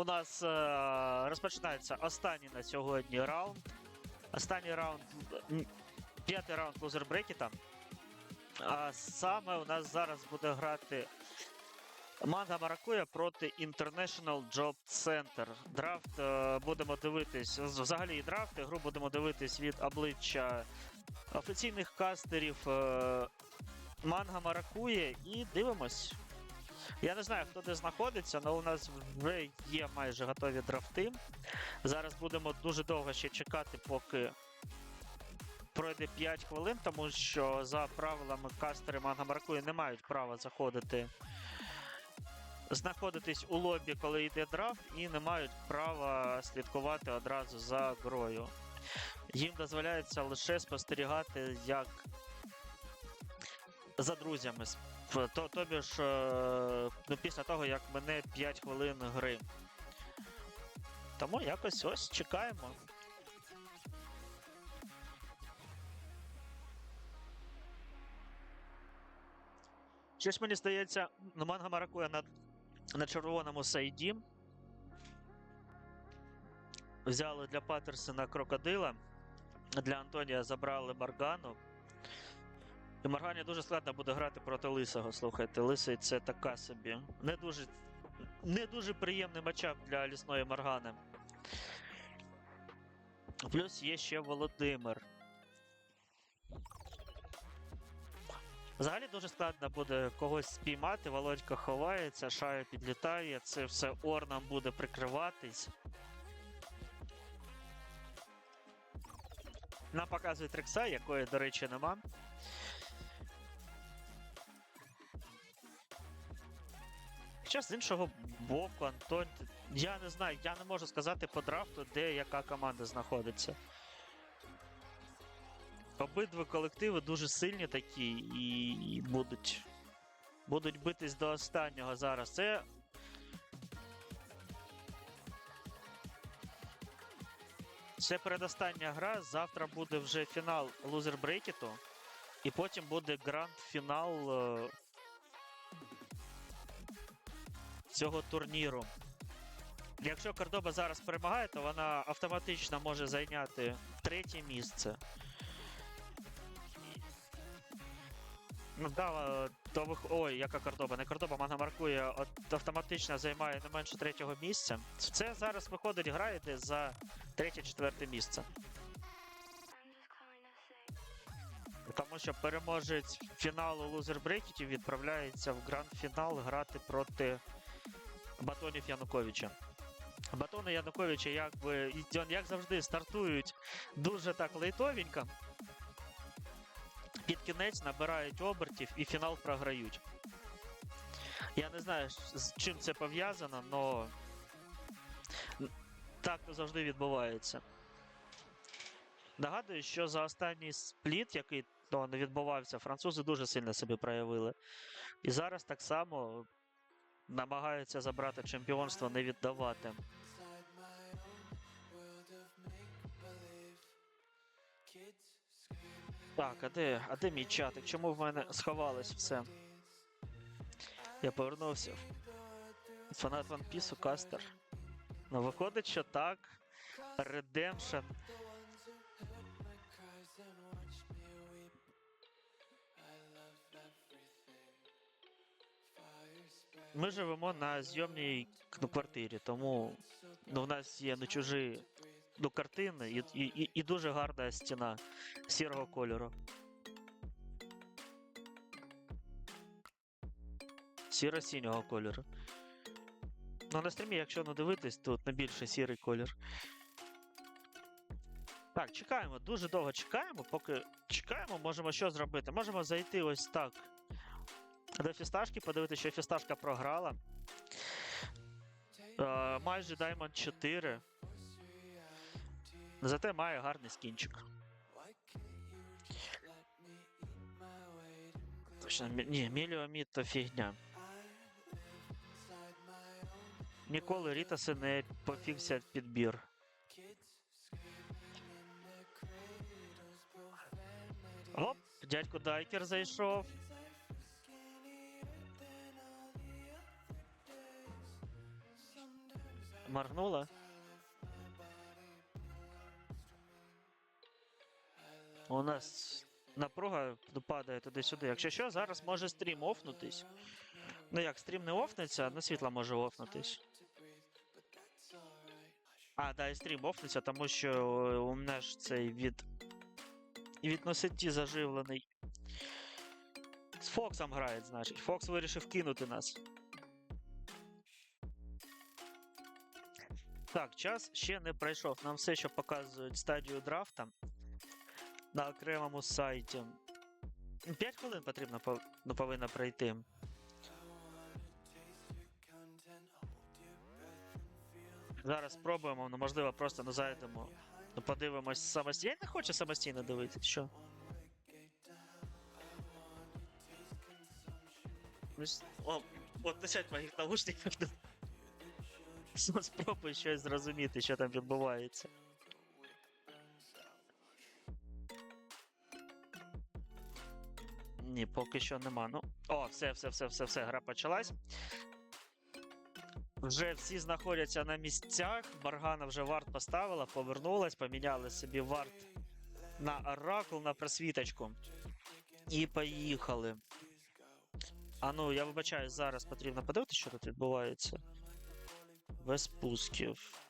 у нас е, розпочинається останній на сьогодні раунд. Останній раунд, п'ятий раунд лузер брекета. А саме у нас зараз буде грати Манга Маракуя проти International Job Center. Драфт е, будемо дивитись. Взагалі драфт, гру будемо дивитись від обличчя офіційних кастерів е, Манга Маракує і дивимось. Я не знаю, хто де знаходиться, але у нас вже є майже готові драфти. Зараз будемо дуже довго ще чекати, поки пройде 5 хвилин, тому що за правилами кастери Манга Маракує не мають права заходити знаходитись у лобі, коли йде драфт, і не мають права слідкувати одразу за грою. Їм дозволяється лише спостерігати, як за друзями. Сп- То, тобі ж е, ну, після того, як мене 5 хвилин гри. Тому якось ось чекаємо. Щось мені здається, ну, манга Маракуя на, на червоному сайді. Взяли для Патерсона крокодила. Для Антонія забрали Маргану. І Маргані дуже складно буде грати проти Лисого. Слухайте, Лисий це така собі. Не дуже, не дуже приємний матчап для лісної Маргани. Плюс є ще Володимир. Взагалі дуже складно буде когось спіймати. Володька ховається, шая підлітає, це все орном буде прикриватись. Нам показує Трикса, якої, до речі, нема. Хоча з іншого боку, Антон. Я не знаю, я не можу сказати по драфту, де яка команда знаходиться. Обидва колективи дуже сильні такі і, і будуть. Будуть битись до останнього зараз. Це. Це передостання гра. Завтра буде вже фінал лузер брекету. І потім буде гранд-фінал цього турніру. Якщо Кордоба зараз перемагає, то вона автоматично може зайняти третє місце. Ну да, то. Ой, яка Кордоба, не Кордоба, Манга маркує, автоматично займає не менше третього місця. Це зараз виходить гра йде за третє-четверте місце. Тому що переможець фіналу лузер брекетів відправляється в гранд-фінал грати проти батонів Януковича. Батони Януковича, якби як завжди, стартують дуже так лейтовенько. Під кінець набирають обертів і фінал програють. Я не знаю, з чим це пов'язано, але так то завжди відбувається. Нагадую, що за останній спліт, який то не відбувався, французи дуже сильно себе проявили. І зараз так само намагаються забрати чемпіонство, не віддавати. Так, а де, а де мій чатик? Чому в мене сховалось все? Я повернувся. Фанат One Piece, Кастер. Ну, виходить, що так. Redemption. Ми живемо на зйомній ну, квартирі, тому ну, в нас є не чужі ну, картини і, і, і, дуже гарна стіна сірого кольору. Сіро-синього кольору. Ну, на стрімі, якщо не дивитись, тут не більше сірий колір. Так, чекаємо, дуже довго чекаємо, поки чекаємо, можемо що зробити. Можемо зайти ось так до фісташки, подивитися, що фісташка програла. Е, майже Diamond 4. Зате має гарний скінчик. Точно, ні, Міліомід то фігня. Ніколи Рітаси не пофігся підбір. Оп, дядько Дайкер зайшов. Моргнула. У нас напруга падає туди-сюди. Якщо що, зараз може стрім офнутись. Ну як, стрім не офнеться, але світло може офнутись. А, да, і стрім офнеться, тому що у мене ж цей від. Від заживлений. З Фоксом грає, значить. Фокс вирішив кинути нас. Так, час ще не пройшов. Нам все ще показують стадію драфта на окремому сайті. 5 хвилин потрібно ну, повинно пройти. Зараз спробуємо, ну можливо, просто ну, зайдемо. Ну, подивимось самостійно. Я не хочу самостійно дивитися, що? О, от моїх наушників. Ну, Спробуй щось зрозуміти, що там відбувається. Ні, поки що нема. Ну. О, все, все, все, все, все, гра почалась. Вже всі знаходяться на місцях. Маргана вже варт поставила, повернулась, поміняли собі варт на оракул, на просвіточку. І поїхали. А ну, я вибачаю, зараз потрібно подивитися, що тут відбувається. Без пусків.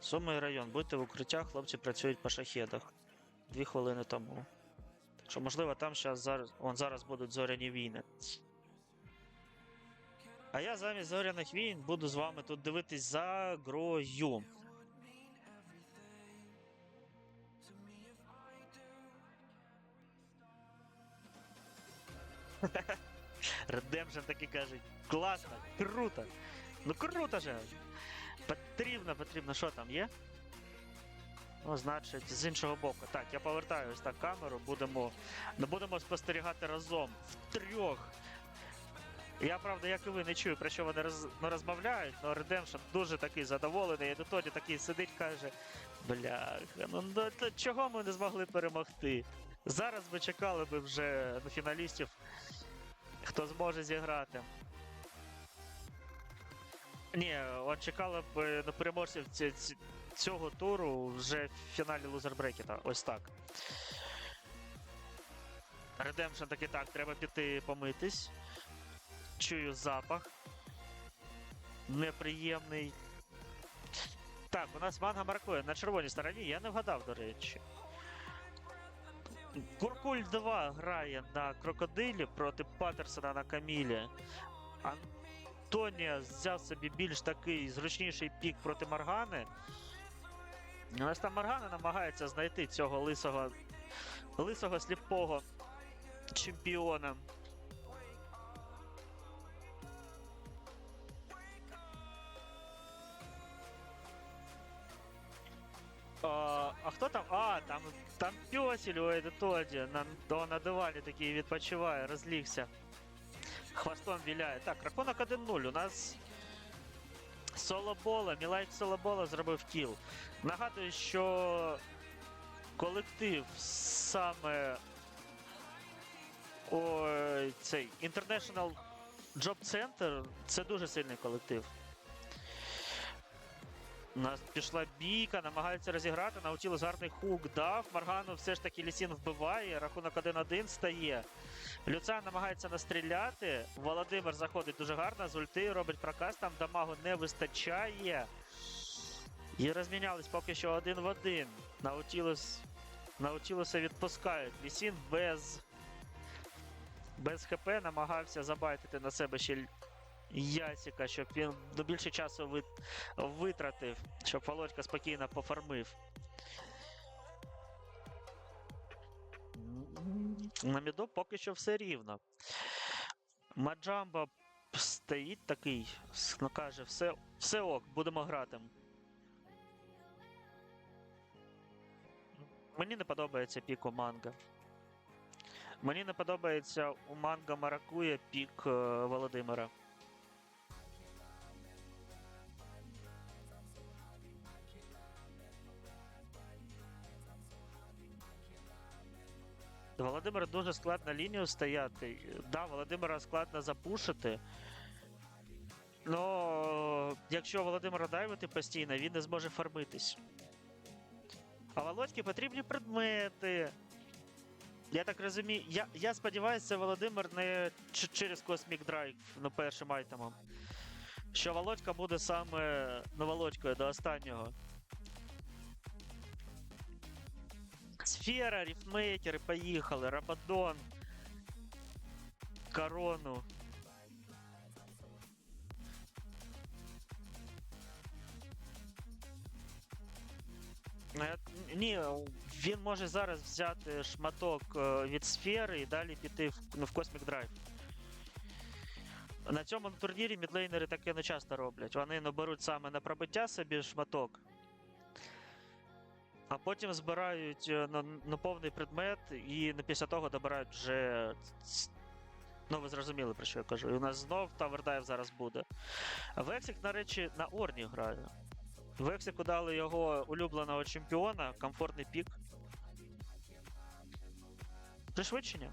Сьомий район. Будьте в укриттях, хлопці працюють по шахедах. Дві хвилини тому. Так що, можливо, там щас зараз. Вон зараз будуть зоряні війни. А я замість зоряних війн буду з вами тут дивитись за грою. Redemption таки кажуть. Класно, круто. Ну круто же. Потрібно, потрібно. Що там є? Ну, значить, з іншого боку. Так, я повертаю ось так камеру, будемо. Ну, будемо спостерігати разом в трьох. Я, правда, як і ви, не чую, про що вони роз, ну, розмовляють, але Redemption дуже такий задоволений, і тоді такий сидить, каже: бляха, ну ну, чого ми не змогли перемогти? Зараз би чекали би вже на фіналістів, хто зможе зіграти. Ні, от чекали б на переможців ці- ці- цього туру вже в фіналі лузер брекета. Ось так. Redemption таки так, треба піти помитись. Чую запах. Неприємний. Так, у нас манга маркує на червоній стороні, я не вгадав, до речі. Куркуль 2 грає на крокодилі проти Паттерсона на Камілі. Антонія взяв собі більш такий зручніший пік проти Маргани. У там Маргана намагається знайти цього лисого, лисого сліпого чемпіона. А, а хто там? А, там, там пёсель у этой Тоді. На, до, на дивані такий відпочиває, розлігся. Хвостом віляє. Так, рахунок 1-0. У нас Солобола, Мілайк Солобола зробив кіл. Нагадую, що колектив саме ой, цей International Job Center це дуже сильний колектив. У нас пішла бійка, намагається розіграти. Наутілус гарний хук дав. Маргану все ж таки Лісін вбиває. Рахунок 1-1 стає. Люцан намагається настріляти. Володимир заходить дуже гарно. З ульти робить проказ. Там дамагу не вистачає. І розмінялись поки що один в один. Наутілус. Наутілуса відпускають. Лісін без. Без ХП намагався забайтити на себе ще Ясіка, щоб він більше часу витратив, щоб Володька спокійно пофармив. На міду поки що все рівно. Маджамба стоїть такий, ну каже, все, все ок, будемо грати. Мені не подобається пік у манга. Мені не подобається у манга Маракуя пік е, Володимира. Володимира дуже складно лінію стояти. Да, Володимира складно запушити. якщо Володимира дайвити постійно, він не зможе фармитись. А Володьки потрібні предмети. Я так розумію, я, я сподіваюся, Володимир не через Cosmic Drive ну, першим айтемом. Що Володька буде саме ну, Володькою до останнього. Сфера, ріфмейкери, поїхали, Рабадон. Корону. Е, Ні, він може зараз взяти шматок е, від сфери і далі піти в, ну, в Cosmic Drive. На цьому турнірі мідлейнери таке не часто роблять. Вони наберуть саме на пробиття собі шматок, А потім збирають е, на, на повний предмет і після того добирають вже. Ну, ви зрозуміли, про що я кажу. І у нас знов Dive зараз буде. Вексик, на речі, на Орні грає. Вексику дали його улюбленого чемпіона, комфортний пік. Пришвидшення.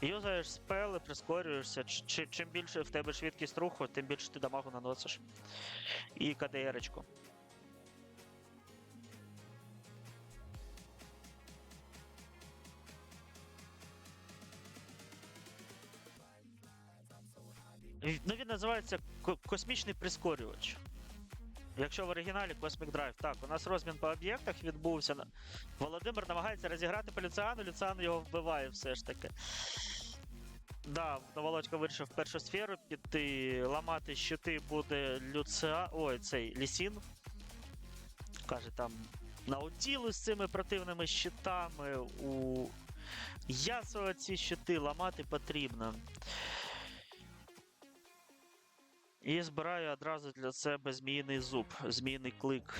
Юзаєш спели, прискорюєшся. Чим більше в тебе швидкість руху, тим більше ти дамагу наносиш. І КДРочку. Ну, він називається космічний прискорювач. Якщо в оригіналі Cosmic Drive, так, у нас розмін по об'єктах відбувся. Володимир намагається розіграти по Люціану, Люціан його вбиває все ж таки. Да, ну, Володька вирішив першу сферу піти, ламати щити буде Люціан. Ой, цей Лісін. Каже, там Наутілус з цими противними щитами. У Ясо ці щити ламати потрібно. І збираю одразу для себе зміїний зуб, зміїний клик.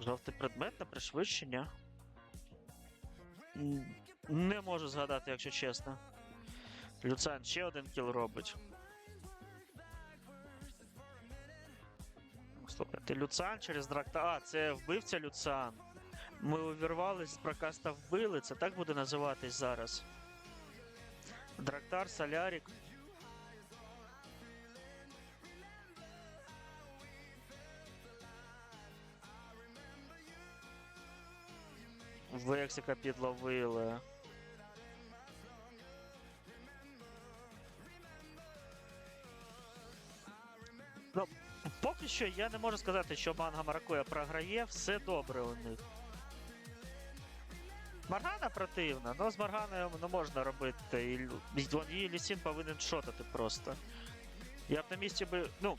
Жовтий предмет на пришвидшення. Не можу згадати, якщо чесно. Люцан ще один кіл робить. Слухайте, Люцан через дракта. А, це вбивця Люцан. Ми увірвались, прокаста вбили. Це так буде називатись зараз. Драктар, Солярік. Вексика підловили. Ну, поки що я не можу сказати, що Манга Маракуя програє, все добре у них. Маргана противна, але з Марганою не можна робити. Її Лісін повинен шотати просто. Я б на місці би. Ну,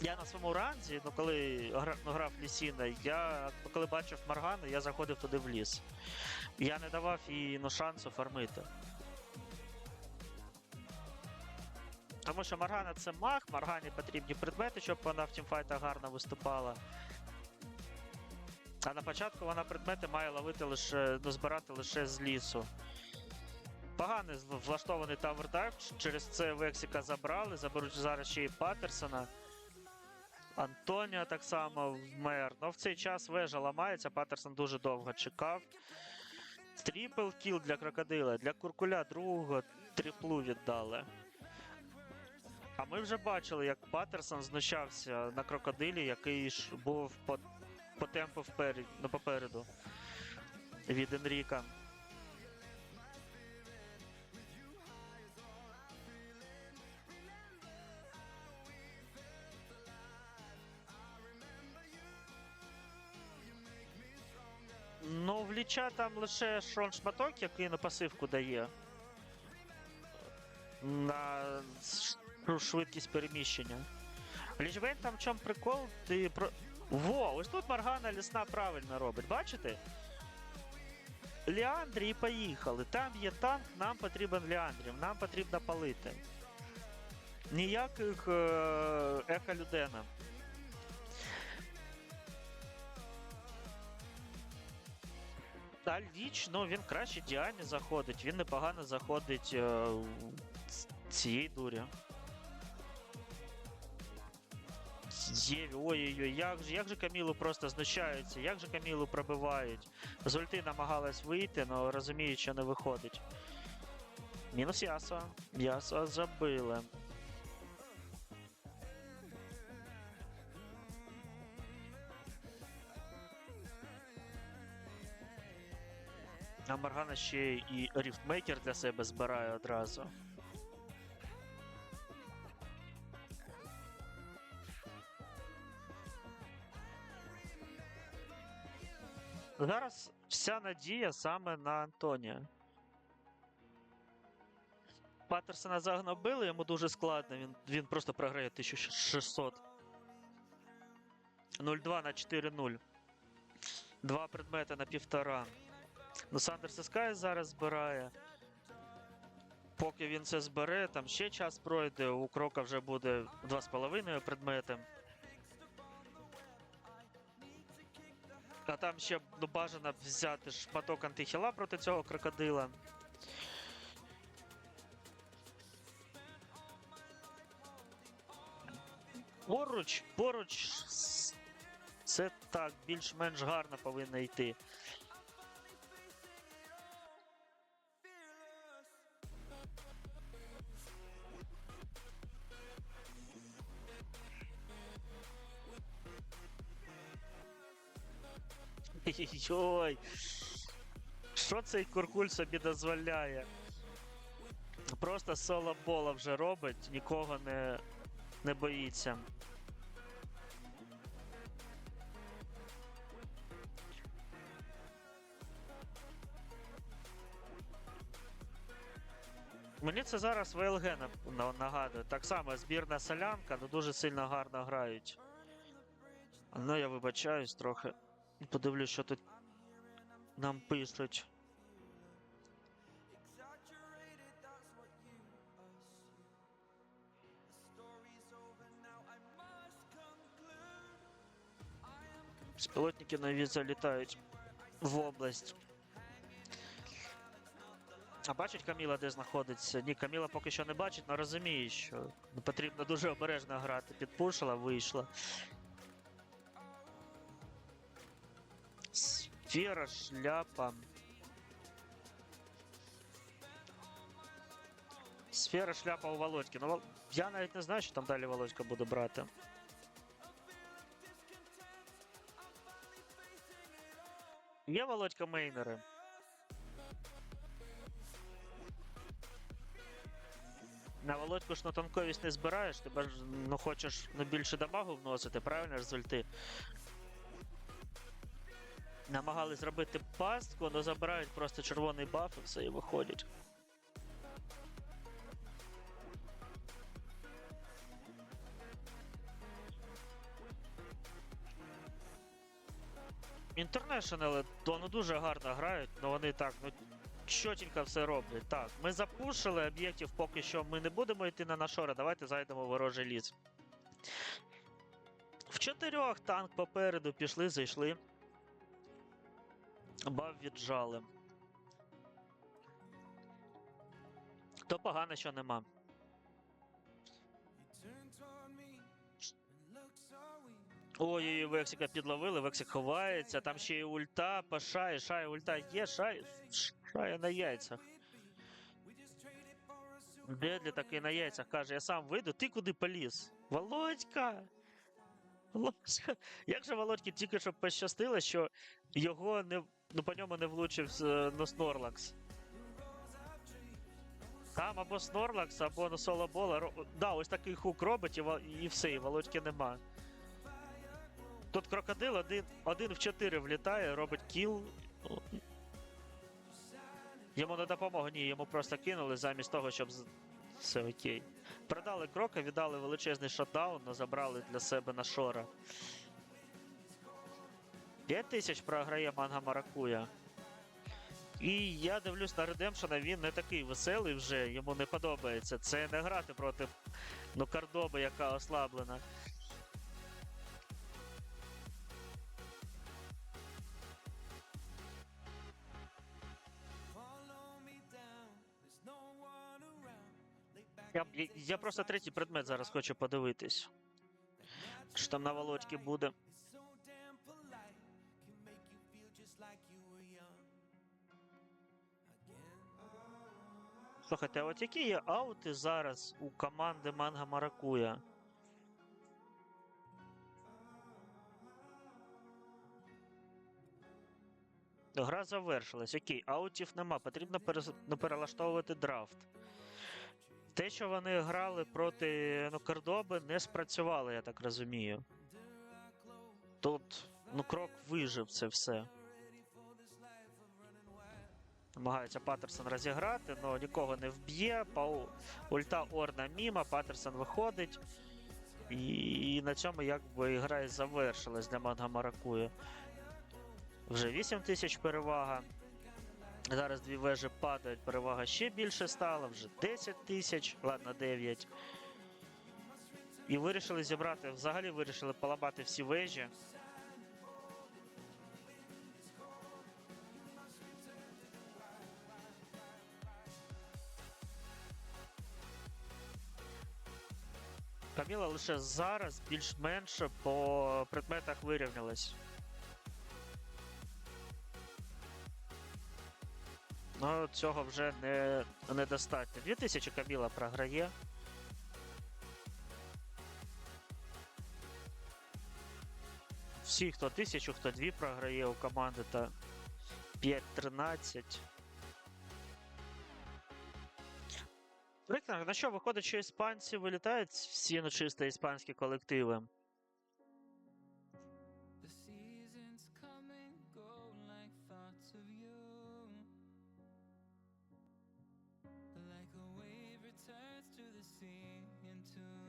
я на своєму ранзі, ну коли ну, грав Лісіна, я коли бачив Маргану, я заходив туди в ліс. Я не давав їй ну, шансу фармити. Тому що Маргана це маг, Маргані потрібні предмети, щоб вона в тімфайтах гарно виступала. А на початку вона предмети має ловити лише, ну, збирати лише з лісу. Поганий влаштований Dive, через це Вексіка забрали, заберуть зараз ще й Паттерсона. Антоніо так само вмер. Ну в цей час вежа ламається, Паттерсон дуже довго чекав. Тріпл кіл для крокодила, для куркуля другого тріплу віддали. А ми вже бачили, як Паттерсон знущався на крокодилі, який ж був по, по темпу вперед, ну, попереду від Енріка. Ну, в ліча там лише шрон шматок, який на пасивку дає. На швидкість переміщення. Лічбейн там в чому прикол? Ти про. Во, ось тут Маргана лісна правильно робить, бачите? Ліандрі і поїхали. Там є танк, нам потрібен Ліандрів, нам потрібно палити. Ніяких еха Людена. Та Ліч, ну він краще Діані заходить, він непогано заходить е, цієї дурі. Єві, ой-ой-ой, як же, як же Камілу просто знущаються, як же Камілу пробивають. З ульти намагалась вийти, але розуміють, що не виходить. Мінус Ясо. Ясо забили. А Моргана ще і ріфтмейкер для себе збирає одразу. Зараз вся надія саме на Антонія. Паттерсона загнобили, йому дуже складно, він, він просто програє 1600. 0-2 на 4-0. Два предмети на півтора. Ну, Сандерс Скай зараз збирає. Поки він це збере, там ще час пройде, у крока вже буде 2,5 предмети. А там ще ну, бажано взяти шматок антихіла проти цього крокодила. Поруч, поруч. Це так, більш-менш гарно повинно йти. Йой. Що цей куркуль собі дозволяє? Просто соло бола вже робить, нікого не, не боїться. Мені це зараз ВЛГ на- на- нагадує. Так само збірна солянка, ну дуже сильно гарно грають. Ну, я вибачаюсь трохи. Подивлюсь, що тут нам пишуть. Безпілотники нові залітають в область. А бачить Каміла, де знаходиться? Ні, Каміла поки що не бачить, але розуміє, що потрібно дуже обережно грати. Підпушила, вийшла. Сфера, шляпа. Сфера, шляпа у Володьки. Ну, я навіть не знаю, що там далі Володька буде брати. Є Володька мейнери. На Володьку ж на танковість не збираєш, тебе ж ну, хочеш ну, більше дамагу вносити, правильно ж з ульти. Намагались зробити пастку, але забирають просто червоний баф і все і виходять. Інтернешнли, то ну дуже гарно грають, але вони так, ну чотенько все роблять. Так, ми запушили об'єктів поки що ми не будемо йти на нашори, давайте зайдемо в ворожий ліс. В чотирьох танк попереду пішли, зайшли. Бав віджали. То погано, що нема. Ой, Вексика підловили, Вексик ховається, там ще й ульта, по шає, шає, ульта є, шає, шає на яйцях. Бедлі такий на яйцях каже, я сам вийду, ти куди поліз? Володька! Володька. Як же Володьки тільки що пощастило, що його не, ну, по ньому не влучив е, ну, Снорлакс. Там або Снорлакс, або ну, соло-бола. ро- Да, ось такий хук робить, і, і все, і Володьки нема. Тут крокодил один, один в 4 влітає, робить кіл. Йому не допомога, ні, йому просто кинули замість того, щоб все окей. Продали крока, віддали величезний шотдаун, но забрали для себе на шора. 5 тисяч програє манга Маракуя. І я дивлюсь на Редемпшена, він не такий веселий вже, йому не подобається. Це не грати проти ну, Кардоби, яка ослаблена. Я, я просто третій предмет зараз хочу подивитись. Що там на Володьки буде? Слухайте, а от які є аути зараз у команди Манга Маракуя? Гра завершилась. Окей, аутів нема. Потрібно ну, перелаштовувати драфт. Те, що вони грали проти ну, Кордоби, не спрацювало, я так розумію. Тут ну, крок вижив це все. Намагається Паттерсон розіграти, але нікого не вб'є. Пау... Ульта Орна міма, Паттерсон виходить. І на цьому якби гра і завершилась для Манга Маракуя. Вже 8 тисяч перевага. Зараз дві вежі падають, перевага ще більше стала, вже 10 тисяч, ладно, 9. І вирішили зібрати, взагалі вирішили поламати всі вежі. Каміла лише зараз більш-менш по предметах вирівнялась. Ну, цього вже не, недостатньо. 2000 Каміла програє. Всі, хто 1000, хто 2 програє у команди, та 5-13. Прикольно, ну що, виходить, що іспанці вилітають всі ну, чисто іспанські колективи.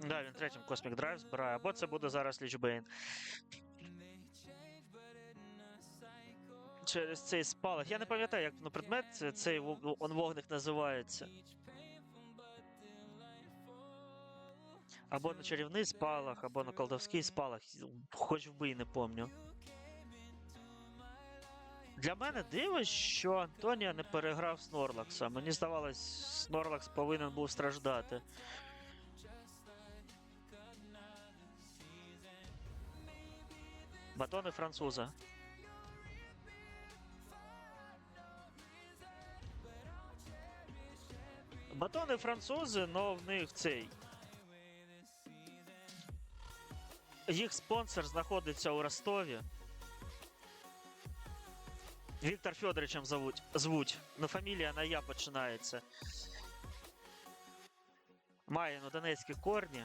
Да, він третім Cosmic Drive збирає, або це буде зараз Лічбейн. A cycle. Через цей спалах. Я не пам'ятаю, як ну, предмет цей он вогник називається. Або на чарівний спалах, або на колдовський спалах. Хоч вбий, не помню. Для мене диво, що Антонія не переграв Снорлакса. Мені здавалось, Снорлакс повинен був страждати. Батони француза. Батони французи, но в них цей. Їх спонсор знаходиться у Ростові. Віктор Федоровичем зовуть, звуть. Ну, фамілія на я починається. Має ну, донецькі корні.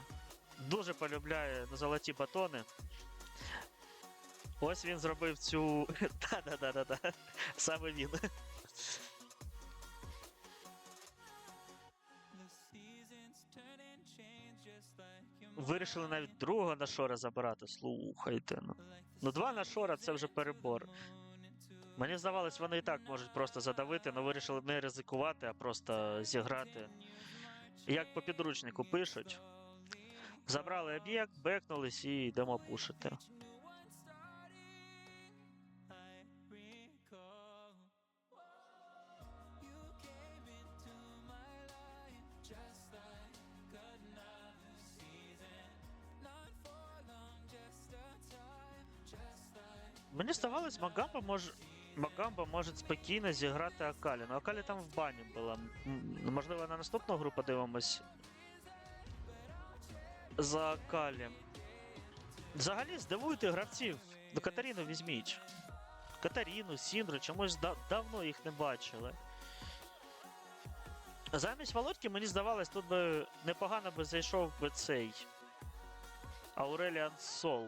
Дуже полюбляє ну, золоті батони. Ось він зробив цю. Та-да-да-да-да. Саме він. Вирішили навіть другого нашора забирати. Слухайте. Ну, ну два нашора це вже перебор. Мені здавалось, вони і так можуть просто задавити, але вирішили не ризикувати, а просто зіграти. Як по підручнику пишуть. Забрали об'єкт, бекнулись і йдемо пушити. Здавалось, Магамба може. Магамба може спокійно зіграти Акалі. Ну Акалі там в бані була. Можливо, на наступну гру подивимось. За Акалі. Взагалі здивуйте гравців. Ну Катаріну візьміть. Катаріну, Сіндру, чомусь да- давно їх не бачили. Замість Володьки, мені здавалось, тут би непогано би зайшов би цей. Ауреліан Сол.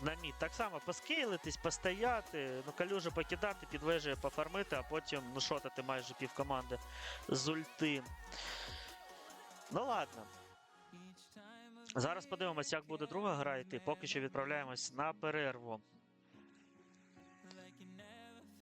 На мід. Так само поскейлитись, постояти, ну калюжу покидати, під вежею пофармити, а потім ну шотати майже пів команди з ульти. Ну ладно. Зараз подивимось, як буде друга гра йти. Поки що відправляємось на перерву.